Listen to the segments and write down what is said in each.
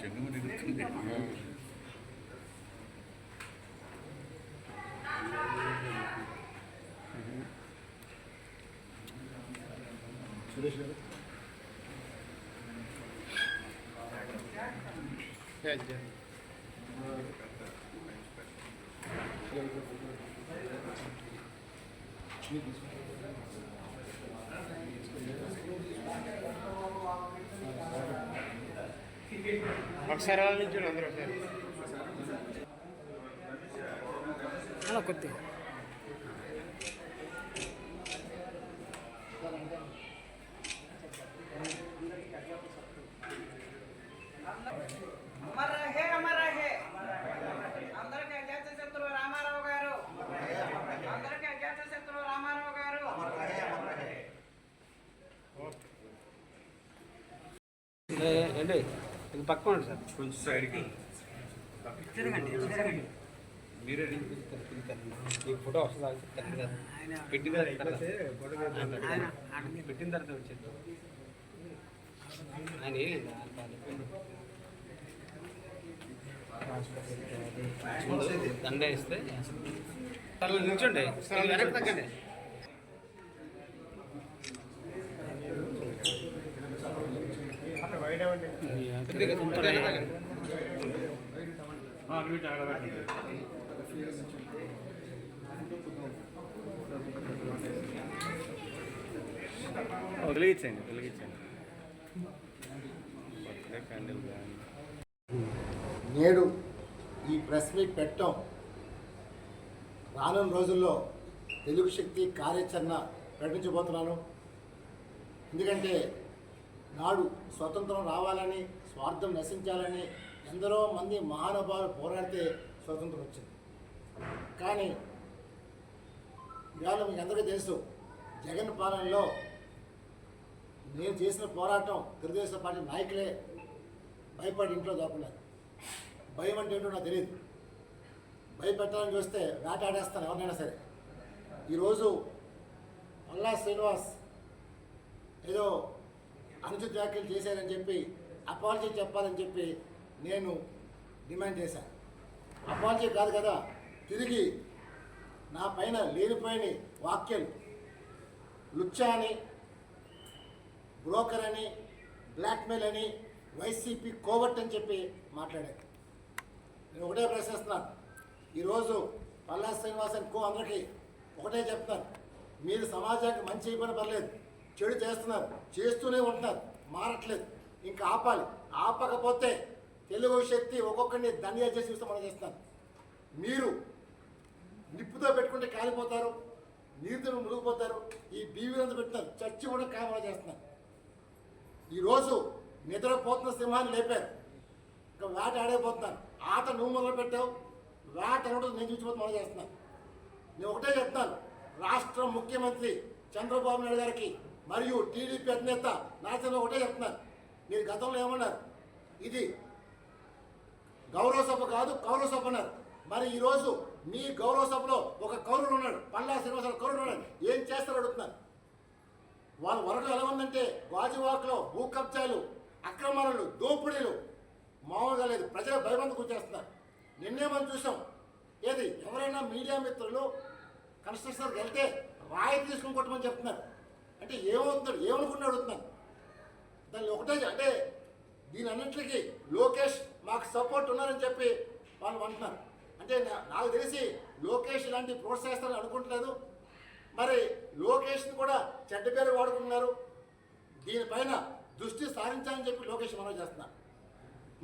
증거물이 같은데. Yeah, yeah. ఒకసారి వాళ్ళ నుంచి అందరూ ఒకసారి. అలా కొద్దిగా అమర్ రహే అమర్ రహే అందరికీ అజాత శత్రువు రామారావు గారు అందరికీ అజాత శత్రువు రామారావు గారు ఏంటి ఇది సార్. కొంచెం సైడ్కి తిరగండి తిరగండి. మీరే ఈ ఫోటో వస్తుంది పెట్టిన తర్వాత పెట్టిన తర్వాత వచ్చేది ఆయన ఏం లేదు ముందు దండ వేస్తే తల నిల్చోండి వెనక్కి తగ్గండి కొద్దిగా వెనక్కి తగ్గండి. వెలిగించండి వెలిగించండి నేడు ఈ ప్రెస్ మీట్ పెట్టడం రానున్న రోజుల్లో తెలుగు శక్తి కార్యాచరణ ప్రకటించబోతున్నాను. ఎందుకంటే నాడు స్వతంత్రం రావాలని స్వార్థం నశించాలని ఎందరో మంది మహానుభావులు పోరాడితే స్వతంత్రం వచ్చింది. కానీ ఇవాళ మీకు అందరికీ తెలుసు జగన్ పాలనలో నేను చేసిన పోరాటం తెలుగుదేశం పార్టీ నాయకులే భయపడి ఇంట్లో దాక్కున్నారు. భయం అంటే ఏంటో నాకు తెలియదు భయపెట్టాలని చూస్తే వేటాడేస్తాను ఎవరినైనా సరే. ఈరోజు మల్లా శ్రీనివాస్ ఏదో అనుచిత వ్యాఖ్యలు చేశారని చెప్పి అపాలజీ చెప్పాలని చెప్పి నేను డిమాండ్ చేశాను అపాలజీ కాదు కదా తిరిగి నా పైన లేనిపోయిన వాక్యాలు. లుచ్చా అని బ్రోకర్ అని బ్లాక్మెయిల్ అని వైసీపీ కోవట్ అని చెప్పి మాట్లాడారు. నేను ఒకటే ప్రశ్నిస్తున్నాను ఈరోజు పల్లా శ్రీనివాసన్ కో అందరికీ ఒకటే చెప్తాను మీరు సమాజానికి మంచి చేయబడి పర్లేదు. చెడు చేస్తున్నారు. చేస్తూనే ఉంటున్నారు. మారట్లేదు. ఇంకా ఆపాలి. ఆపకపోతే తెలుగు శక్తి ఒక్కొక్కరిని దండిగా చేసి మనం చేస్తున్నారు. మీరు నిప్పుతో పెట్టుకుంటే కాలిపోతారు. నీరుతో మునిగిపోతారు. ఈ బీవీలంతా పెట్టినారు చర్చి కూడా కామలా చేస్తున్నారు. ఈరోజు నిద్రపోతున్న సింహాన్ని లేపారు. ఇంకా వేట ఆడైపోతున్నారు. ఆట నువ్వు మొదలు పెట్టావు. వేట అనడం నేను చూసిపోతే మొదలు చేస్తున్నాను నేను ఒకటే చెప్తాను రాష్ట్ర ముఖ్యమంత్రి చంద్రబాబు నాయుడు గారికి మరియు టీడీపీ అధినేత నాయకులు ఒకటే చెప్తున్నారు. మీరు గతంలో ఏమన్నారు? ఇది గౌరవ సభ కాదు కౌరవ సభ అన్నారు. మరి ఈరోజు మీ గౌరవ సభలో ఒక కౌరుడు ఉన్నాడు పల్లా శ్రీనివాసరావు కౌరుడు ఉన్నాడు. ఏం చేస్తారో అడుగుతున్నారు? వాళ్ళ వరకు ఎలా ఉందంటే గాజువాకలో భూ కబ్జాలు అక్రమాలు దోపిడీలు మామూలుగా లేదు. ప్రజలు భయబంధకు చేస్తున్నారు నిన్నే మనం చూసాం. ఏది? ఎవరైనా మీడియా మిత్రులు కన్స్ట్రక్షన్కి వెళ్తే రాయి తీసుకుని కొట్టమని చెప్తున్నారు. అంటే ఏమవుతున్నాడు ఏమనుకున్నాడు అడుగుతున్నాను. దాన్ని ఒకటే అంటే దీని అన్నింటికి లోకేష్ మాకు సపోర్ట్ ఉన్నారని చెప్పి వాళ్ళు అంటున్నారు. అంటే నాకు తెలిసి లోకేష్ ఇలాంటి ప్రోత్సహిస్తారని అనుకుంటలేదు. మరి లోకేష్ని కూడా చెడ్డ పేరు వాడుకుంటున్నారు. దీనిపైన దృష్టి సారించాలని చెప్పి లోకేష్ మనం చేస్తున్నాను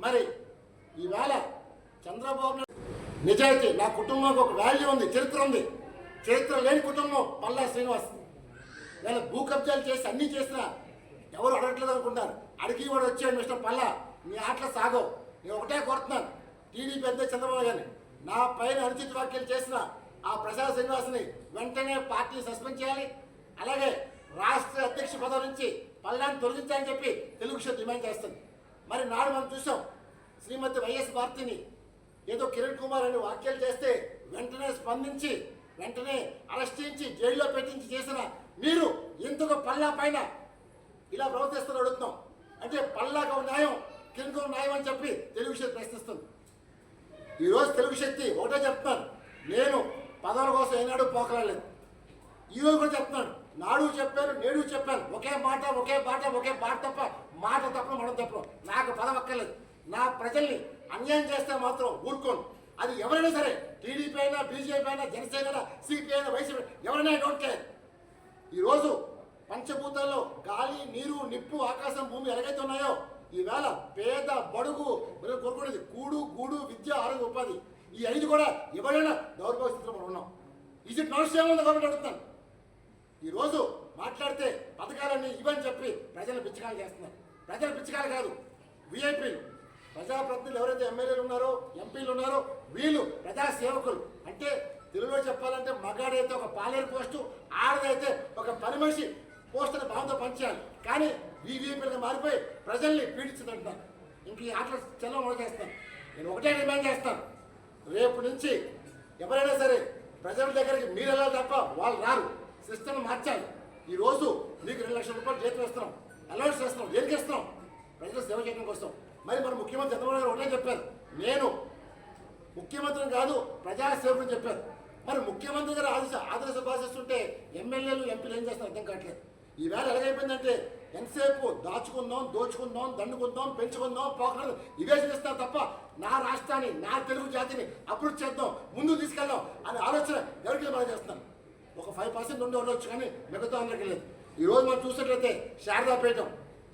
మరి ఈవేళ చంద్రబాబు నాయుడు నిజాయితీ నా కుటుంబానికి ఒక వాల్యూ ఉంది చరిత్ర ఉంది. చరిత్ర లేని కుటుంబం పల్లా శ్రీనివాస్ వీళ్ళ భూ కబ్జాలు చేసి అన్నీ చేసినా ఎవరు అడగట్లేదు అనుకుంటారు. అడిగి వాడు వచ్చాడు మిస్టర్ పల్లా. నీ ఆటలు సాగవు. నేను ఒకటే కోరుతున్నాను. టీడీపీ పెద్ద చంద్రబాబు గారిని నా పైన అనుచిత వ్యాఖ్యలు చేసిన ఆ ప్రసాద్ శ్రీనివాస్ని వెంటనే పార్టీ సస్పెండ్ చేయాలి. అలాగే రాష్ట్ర అధ్యక్ష పదవి నుంచి పల్లాన్ని తొలగించాలని చెప్పి తెలుగు షో డిమాండ్ చేస్తుంది. మరి నాడు మనం చూసాం. శ్రీమతి వైఎస్ భారతిని ఏదో కిరణ్ కుమార్ అని వ్యాఖ్యలు చేస్తే వెంటనే స్పందించి వెంటనే అరెస్ట్ చేయించి జైల్లో పెట్టించి చేసిన మీరు ఎందుకు పల్లా పైన ఇలా ప్రవర్తిస్తున్న అడుగుతున్నాం? అంటే పల్లాకు న్యాయం కిందకు న్యాయం అని చెప్పి తెలుగు శక్తి ప్రశ్నిస్తుంది. ఈరోజు తెలుగు శక్తి ఒకటే చెప్తున్నాను నేను పదవుల కోసం ఏనాడు పోకలేదు ఈరోజు కూడా చెప్తున్నాను నాడు చెప్పాను నేడు చెప్పాను ఒకే మాట ఒకే పాట ఒకే పాట తప్ప మాట తప్ప మనం తప్ప నాకు పదవక్కర్లేదు నా ప్రజల్ని అన్యాయం చేస్తే మాత్రం ఊరుకోను. అది ఎవరైనా సరే టీడీపీ అయినా బీజేపీ అయినా జనసేన అయినా సిపిఐ అయినా వైసీపీ ఎవరైనా డోంట్ కేర్ ఈరోజు పంచభూతాల్లో గాలి నీరు నిప్పు ఆకాశం భూమి ఎలాగైతే ఉన్నాయో ఈవేళ పేద బడుగు మనం కోరుకునేది కూడు గూడు విద్య ఆరోగ్య ఉపాధి. ఈ ఐదు కూడా ఎవరైనా దౌర్భాగ్య స్థితిలో మనం ఉన్నాం. ఇది ఇట్ నాట్ సేమ్ గవర్నమెంట్ అడుగుతాను ఈరోజు మాట్లాడితే పథకాలన్నీ ఇవని చెప్పి ప్రజలు పిచ్చకాలు చేస్తున్నారు. ప్రజలు పిచ్చకాలు కాదు విఐపీలు ప్రజాప్రతినిధులు ఎవరైతే ఎమ్మెల్యేలు ఉన్నారో ఎంపీలు ఉన్నారో వీళ్ళు ప్రజా సేవకులు అంటే తెలుగులో చెప్పాలంటే మగాడైతే ఒక పాలేరు పోస్టు ఆడదైతే ఒక పని మనిషి పోస్ట్ అనే భావంతో పనిచేయాలి. కానీ వీవీపీలుగా మారిపోయి ప్రజల్ని పీడించుతుంటారు. ఇంక ఈ ఆటలు చెల్లవ మొదలు చేస్తాను. నేను ఒకటే డిమాండ్ చేస్తాను. రేపు నుంచి ఎవరైనా సరే ప్రజల దగ్గరికి మీరు వెళ్ళాలి తప్ప వాళ్ళు రారు. సిస్టమ్ మార్చాలి. ఈరోజు మీకు రెండు లక్షల రూపాయలు జీతం ఇస్తున్నాం. అలౌన్స్ చేస్తున్నాం. దేనికి ఇస్తున్నాం? ప్రజల సేవ చేయడం కోసం. మరి మన ముఖ్యమంత్రి చంద్రబాబు గారు ఒకటే చెప్పారు. నేను ముఖ్యమంత్రిని కాదు ప్రజా సేవకుని చెప్పారు మరి ముఖ్యమంత్రి గారు ఆదేశ ఆదేశ భాషిస్తుంటే ఎమ్మెల్యేలు ఎంపీలు ఏం చేస్తారు అర్థం కావట్లేదు. ఈవేళ ఎలాగైపోయిందంటే ఎంతసేపు దాచుకుందాం దోచుకుందాం దండుకుందాం పెంచుకుందాం పోకడం ఇవే చేస్తారు తప్ప నా రాష్ట్రాన్ని నా తెలుగు జాతిని అభివృద్ధి చేద్దాం ముందుకు తీసుకెళ్దాం అనే ఆలోచన ఎవరికి మనం చేస్తున్నాం. ఒక ఫైవ్ పర్సెంట్ ఉండి ఉండొచ్చు కానీ మిగతా అందరికీ లేదు. ఈరోజు మనం చూసినట్లయితే శారదాపీఠం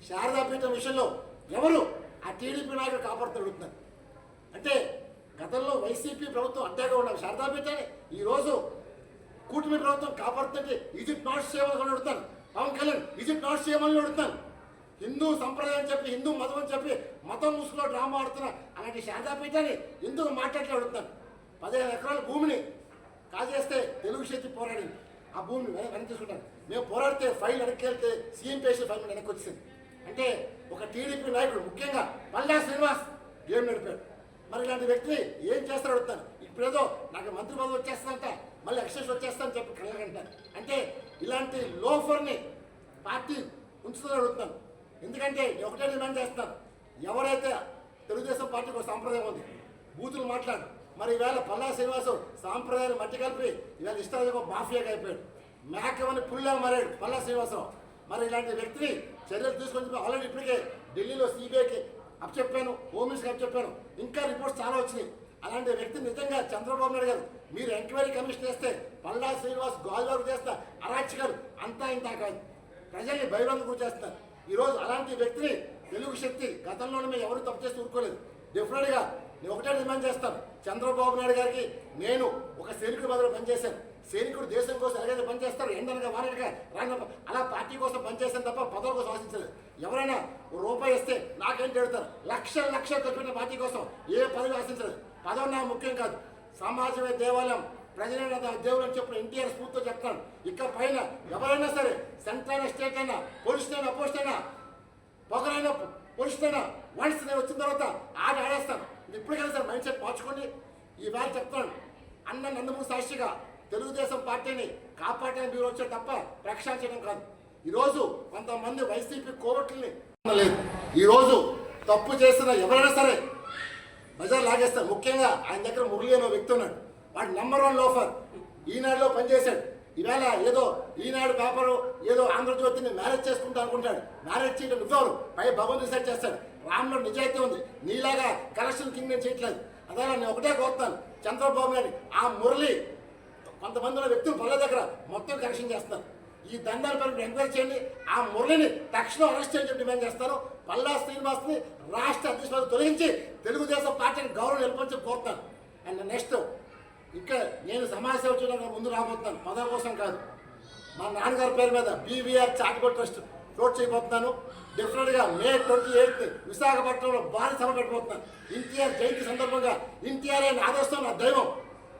శారదాపీఠం విషయంలో ఎవరు ఆ టీడీపీ నాయకులు కాపాడుతున్నారు? అంటే గతంలో వైసీపీ ప్రభుత్వం అడ్డాగా ఉండవు శారదా పెట్టాలి ఈరోజు కూటమి ప్రభుత్వం కాపాడుతుంటే ఈజిప్ట్ నాట్ సేవలు అడుగుతాను పవన్ కళ్యాణ్ ఈజిప్ట్ నాట్ సేవలు అడుగుతాను హిందూ సంప్రదాయం చెప్పి హిందూ మతం అని చెప్పి మతం ముసుగులో డ్రామా ఆడుతున్న అలాంటి శారదాపీఠాన్ని ఎందుకు మాట్లాడలే అడుగుతాను పదిహేను ఎకరాల భూమిని కాజేస్తే తెలుగు శక్తి పోరాడి ఆ భూమిని వెనక్కి తీసుకుంటాను మేము పోరాడితే ఫైల్ వెనక్కి వెళ్తే సీఎం పేసి ఫైల్ వెనక్కి వచ్చింది అంటే ఒక టీడీపీ నాయకుడు ముఖ్యంగా పల్లా శ్రీనివాస్ గేమ్ నడిపాడు. మరి ఇలాంటి వ్యక్తి ఏం చేస్తాడు అడుగుతాను. ఇప్పుడేదో నాకు మంత్రి పదవి వచ్చేస్తుందంట మళ్ళీ ఎక్సైజ్ వచ్చేస్తాను చెప్పి కలగంటాను అంటే ఇలాంటి లోఫర్ని పార్టీ ఉంచుతుందని అడుగుతాను. ఎందుకంటే ఒకటే డిమాండ్ చేస్తాను ఎవరైతే తెలుగుదేశం పార్టీకి ఒక సాంప్రదాయం ఉంది బూతులు మాట్లాడు. మరి ఈవేళ పల్లా శ్రీనివాసు సాంప్రదాయాన్ని మట్టి కలిపి ఇవాళ ఇష్టాలకు మాఫియాగా అయిపోయాడు. మేకమని పుల్లా మారాడు పల్లా శ్రీనివాసరావు. మరి ఇలాంటి వ్యక్తిని చర్యలు తీసుకొని ఆల్రెడీ ఇప్పటికే ఢిల్లీలో సిబిఐకి అప్పచెప్పాను హోమ్ మినిస్టర్కి అప్పచెప్పాను ఇంకా రిపోర్ట్స్ చాలా వచ్చినాయి. అలాంటి వ్యక్తి నిజంగా చంద్రబాబు నాయుడు గారు. మీరు ఎంక్వైరీ కమిషన్ చేస్తే పల్లా శ్రీనివాస్ గోదావరి చేస్తా అరాచకాలు అంతా ఇంత కాదు ప్రజల్ని భయభ్రాంతి గురి చేస్తున్నారు. ఈరోజు అలాంటి వ్యక్తిని తెలుగు శక్తి గతంలోనే మేము ఎవరు తప్పు చేసి ఊరుకోలేదు. డెఫినెట్గా నేను ఒకటే డిమాండ్ చేస్తాను. చంద్రబాబు నాయుడు గారికి నేను ఒక సైనికుడి బదులు పనిచేశాను. సైనికుడు దేశం కోసం ఎలాగైతే పనిచేస్తారు ఎండనగా వారనగా రాన అలా పార్టీ కోసం పనిచేస్తాను తప్ప పదవుల కోసం ఆశించలేదు. ఎవరైనా రూపాయి ఇస్తే నాకేంటి అడుగుతారు లక్షల లక్షలు ఖర్చు పార్టీ కోసం ఏ పదవి ఆశించలేదు. పదవి నా ముఖ్యం కాదు. సమాజమే దేవాలయం. ప్రజలైన దేవుడు అని చెప్పిన ఎన్టీఆర్ స్ఫూర్తితో చెప్తాను. ఇక పైన ఎవరైనా సరే సెంట్రల్ అయినా స్టేట్ అయినా పోలీస్ అయినా పోస్ట్ అయినా పొగరైనా పోలీస్ అయినా వన్స్ నేను వచ్చిన తర్వాత ఆట ఆడేస్తాను. ఇది ఇప్పటికైనా సార్ మైండ్ సెట్ మార్చుకోండి. ఈ వేళ చెప్తాను. అన్న నందమూరి సాక్షిగా తెలుగుదేశం పార్టీని కాపాడే మీరు వచ్చే తప్ప ప్రక్షాళించడం కాదు. ఈరోజు కొంతమంది వైసీపీ కోవట్లని లేదు. ఈరోజు తప్పు చేసిన ఎవరైనా సరే బజార్ లాగేస్తారు. ముఖ్యంగా ఆయన దగ్గర మురళి అనే వ్యక్తి ఉన్నాడు. వాడు నెంబర్ వన్ లోఫర్. ఈనాడులో పనిచేశాడు. ఈవేళ ఏదో ఈనాడు పేపరు ఏదో ఆంధ్రజ్యోతిని మ్యారేజ్ చేసుకుంటా అనుకుంటాడు. మ్యారేజ్ చేయడం ఇవ్వరు. పై భగవంత్ రీసెర్చ్ చేస్తాడు. రామ్లో నిజాయితీ ఉంది. నీలాగా కలెక్షన్ కింగ్ నేను చేయట్లేదు. అదే నేను ఒకటే కోరుతాను చంద్రబాబు నాయుడు ఆ మురళి కొంతమంది ఉన్న వ్యక్తులు పనుల దగ్గర మొత్తం కరెక్షన్ చేస్తారు ఈ దండాల పని ఎంక్వైరీ చేయండి. ఆ మురళిని తక్షణం అరెస్ట్ చేయని డిమాండ్ చేస్తారు. పల్లా శ్రీనివాస్ని రాష్ట్ర అధ్యక్షుడు తొలగించి తెలుగుదేశం పార్టీని గౌరవం నిలపని కోరుతాను అండ్ నెక్స్ట్ ఇక్కడ నేను సమాజ సేవ చేయడానికి ముందు రాబోతున్నాను. పదవి కోసం కాదు. మా నాన్నగారి పేరు మీద బీవీఆర్ చాటిబోట్ ట్రస్ట్ ఫ్లోట్ చేయబోతున్నాను. డెఫినెట్గా మే ట్వంటీ ఎయిత్ విశాఖపట్నంలో భారీ సభ పెట్టబోతున్నాను. ఎన్టీఆర్ జయంతి సందర్భంగా ఎన్టీఆర్ అని ఆదర్శం నా దైవం.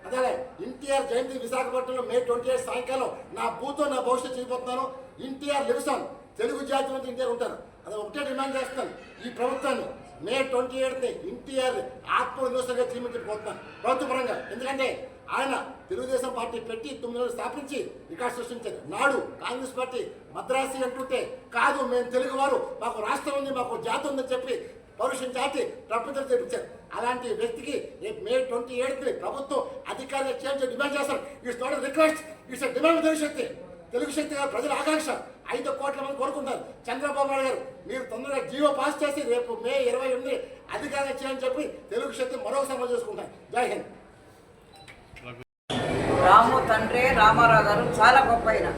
అదే ఎన్టీఆర్ జయంతి విశాఖపట్నంలో మే ట్వంటీ ఎయిట్ సాయంకాలం నా బూతో నా భవిష్యత్తు చేయబోతున్నాను ఎన్టీఆర్ లివిసాన్ తెలుగు జాతి నుంచి ఎన్టీఆర్ ఉంటారు. అది ఒకటే డిమాండ్ చేస్తాను. ఈ ప్రభుత్వాన్ని మే ట్వంటీ ఎయిత్ని ఎన్టీఆర్ ఆత్మ దినోత్సవంగా చీమించబోతున్నాను ప్రభుత్వ ఎందుకంటే ఆయన తెలుగుదేశం పార్టీ పెట్టి తొమ్మిది రోజులు స్థాపించి రికార్డు సృష్టించారు. నాడు కాంగ్రెస్ పార్టీ మద్రాసి అంటుంటే కాదు మేము తెలుగు వారు మాకు రాష్ట్రం ఉంది మాకు జాతి ఉందని చెప్పి పౌరుషం చాటి ప్రపంచం చేపించారు. అలాంటి వ్యక్తికి రేపు మే ట్వంటీ ఎయిత్ ప్రభుత్వం అధికారులు చేయించి డిమాండ్ చేస్తారు. It's not request it's demand Telugu Shakti. Telugu Shakti garu ప్రజల ఆకాంక్ష. ఐదు కోట్ల మంది కోరుకుంటారు. చంద్రబాబు నాయుడు గారు మీరు తొందరగా జీవో పాస్ చేసి రేపు మే ఇరవై ఎనిమిది అధికారులు చేయని చెప్పి తెలుగు శక్తి మరొకసారి చేసుకుంటారు. జై హింద్. రాము తండ్రి రామారావు గారు చాలా గొప్ప ఆయన.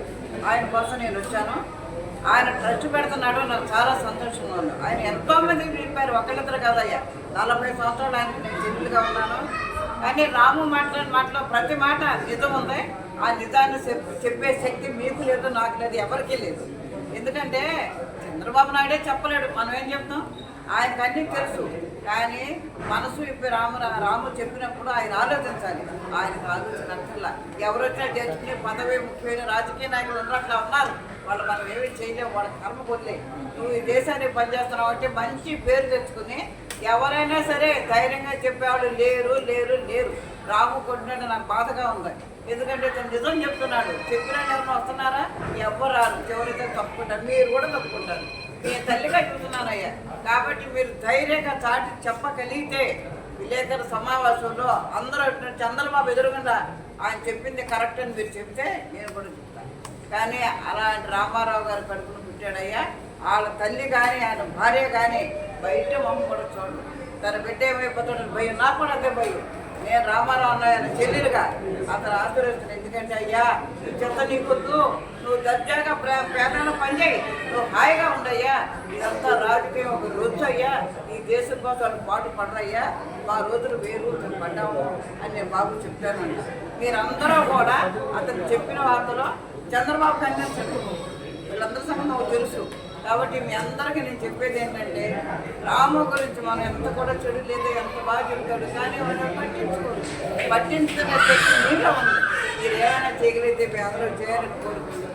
ఆయన కోసం నేను వచ్చాను. ఆయన ట్రస్ట్ పెడుతున్నాడు నాకు చాలా సంతోషంగా ఉంది. ఆయన ఎంతోమంది మందికి ఒకళ్ళిద్దరు కాదయ్యా. నలభై సంవత్సరాలు ఆయనకు నేను చెల్లుగా ఉన్నాను. కానీ రాము మాట్లాడిన మాటలో ప్రతి మాట నిజం ఉంది. ఆ నిజాన్ని చెప్- చెప్పే శక్తి మీకు లేదు నాకు లేదు ఎవరికీ లేదు. ఎందుకంటే చంద్రబాబు నాయుడే చెప్పలేడు. మనం ఏం చెప్తాం? ఆయనకు అన్నీ తెలుసు. కానీ మనసు ఇప్పుడు రాము రాము చెప్పినప్పుడు ఆయన ఆలోచించాలి. ఆయనకు ఆలోచన అక్కర్లా ఎవరు వచ్చినా చేసుకునే పదవి ముఖ్యమైన రాజకీయ నాయకులు ఉన్నట్లు ఉన్నారు. వాళ్ళు మనం ఏమీ చేయలేము వాళ్ళ కర్మ కొద్లే నువ్వు ఈ దేశానికి పనిచేస్తున్నావు అంటే మంచి పేరు తెచ్చుకుని ఎవరైనా సరే ధైర్యంగా చెప్పేవాళ్ళు లేరు లేరు లేరు. రాము కొట్టినట్టు నాకు బాధగా ఉంది. ఎందుకంటే తను నిజం చెప్తున్నాడు. చెప్పిన ఎవరైనా వస్తున్నారా? ఎవ్వరు రారు. చివరితో తప్పుకుంటారు? మీరు కూడా తప్పుకుంటారు. నేను తల్లిగా చెప్తున్నానయ్యా కాబట్టి మీరు ధైర్యంగా చాటి చెప్పగలిగితే విలేకరుల సమావేశంలో అందరూ చంద్రబాబు ఎదురుకుండా ఆయన చెప్పింది కరెక్ట్ అని మీరు చెప్తే నేను కూడా చెప్తాను. కానీ అలాంటి రామారావు గారు కడుపును పుట్టాడయ్యా. వాళ్ళ తల్లి కానీ ఆయన భార్య కానీ బయట మమ్మ కూడా చూడండి తన బిడ్డ ఏమైపోతాడు? భయం. నాకు కూడా అదే భయం. నేను రామారావు అన్న చెల్లెలుగా. అతను ఆశీర్వదిస్తున్నాను ఎందుకంటే అయ్యా నువ్వు చెత్త నీకొద్దు నువ్వు దర్జాగా పేదలను ప్రేమలో పనిచేయి నువ్వు హాయిగా ఉండయ్యా. ఇదంతా రాజకీయం ఒక రోజు అయ్యా. ఈ దేశం కోసం పాటు పడరయ్యా మా రోజులు వేరు మేము పడ్డాము అని నేను బాబు చెప్పానండి మీరందరూ కూడా అతను చెప్పిన వార్తలో చంద్రబాబు కన్నా చెప్పు వీళ్ళందరి సంబంధం తెలుసు. కాబట్టి మీ అందరికీ నేను చెప్పేది ఏంటంటే రాము గురించి మనం ఎంత కూడా చెడు లేదు ఎంత బాగా చెబుతాడు కానీ వాళ్ళు పట్టించుకోరు పట్టించుకునే శక్తి మీలో ఉంది. మీరు ఏమైనా చేయగలిగితే మీ అందరూ చేయాలని కోరుకుంటున్నాను.